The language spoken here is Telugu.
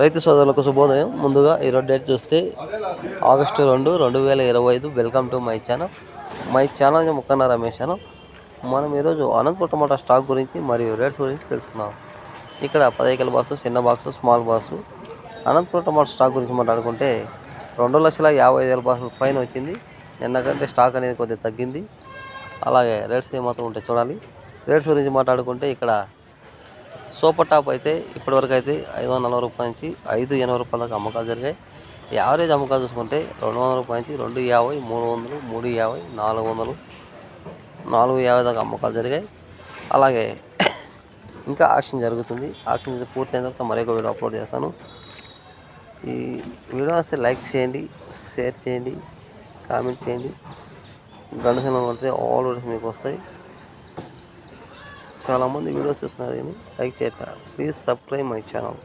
రైతు సోదరులకు శుభోదయం. ముందుగా ఈరోజు డేట్ చూస్తే ఆగస్టు రెండు రెండు వేల ఇరవై ఐదు. Welcome to my channel my channel Mukkanna Ramesh channel మనం ఈరోజు అనంతపురం టమాటా స్టాక్ గురించి మరియు రేట్స్ గురించి తెలుసుకున్నాం ఇక్కడ పదైకల బాక్స్ చిన్న box small box Anantapuram tomato stock గురించి మాట్లాడుకుంటే రెండు లక్షల యాభై వేల బాక్స్ పైన వచ్చింది. నిన్న కంటే స్టాక్ అనేది కొద్దిగా తగ్గింది. అలాగే రేట్స్ ఏమాత్రం ఉంటాయి చూడాలి. రేట్స్ గురించి మాట్లాడుకుంటే ఇక్కడ సూపర్ టాప్ అయితే ఇప్పటివరకు అయితే ఐదు వందల నలభై రూపాయల నుంచి ఐదు ఎనభై రూపాయల దాకా అమ్మకాలు జరిగాయి. యావరేజ్ అమ్మకాలు చూసుకుంటే రెండు వందల రూపాయల నుంచి రెండు యాభై మూడు వందలు మూడు యాభై నాలుగు వందలు నాలుగు యాభై దాకా అమ్మకాలు జరిగాయి. అలాగే ఇంకా ఆక్షన్ జరుగుతుంది. ఆక్షన్ పూర్తయిన తర్వాత మరొక వీడియో అప్లోడ్ చేస్తాను. ఈ వీడియో వస్తే లైక్ చేయండి షేర్ చేయండి కామెంట్ చేయండి. గంట సినిమా కొడితే ఆల్ వీడియోస్ మీకు వస్తాయి. చాలామంది వీడియోస్ చూస్తున్నారు కానీ లైక్ చేయట్లేదు ప్లీజ్ సబ్స్క్రైబ్ మై ఛానల్